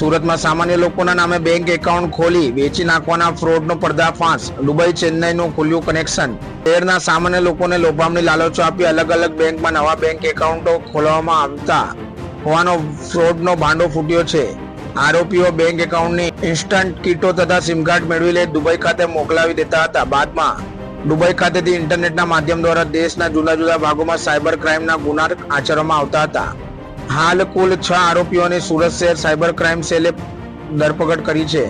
સુરતમાં સામાન્ય લોકોના નામે બેંક એકાઉન્ટ ખોલી વેચી નાખવાના ફ્રોડનો પર્દાફાશ. દુબઈ, ચેન્નઈનું ખુલ્યું કનેક્શન શહેરના સામાન્ય લોકોને લોભામણી લાલચો આપી અલગ અલગ બેંકમાં નવા બેંક એકાઉન્ટો ખોલવામાં આવતા હોવાનો ફ્રોડનો ભાંડો ફૂટ્યો છે. આરોપીઓ બેંક એકાઉન્ટની ઇન્સ્ટન્ટ કીટો તથા સિમ કાર્ડ મેળવી લે દુબઈ ખાતે મોકલાવી દેતા હતા. બાદમાં દુબઈ ખાતેથી ઇન્ટરનેટના માધ્યમ દ્વારા દેશના જુદા જુદા ભાગોમાં સાયબર ક્રાઇમના ગુના આચરવામાં આવતા હતા. હાલ કુલ છ આરોપીઓને સુરત શહેર સાયબર ક્રાઇમ સેલે ધરપકડ કરી છે.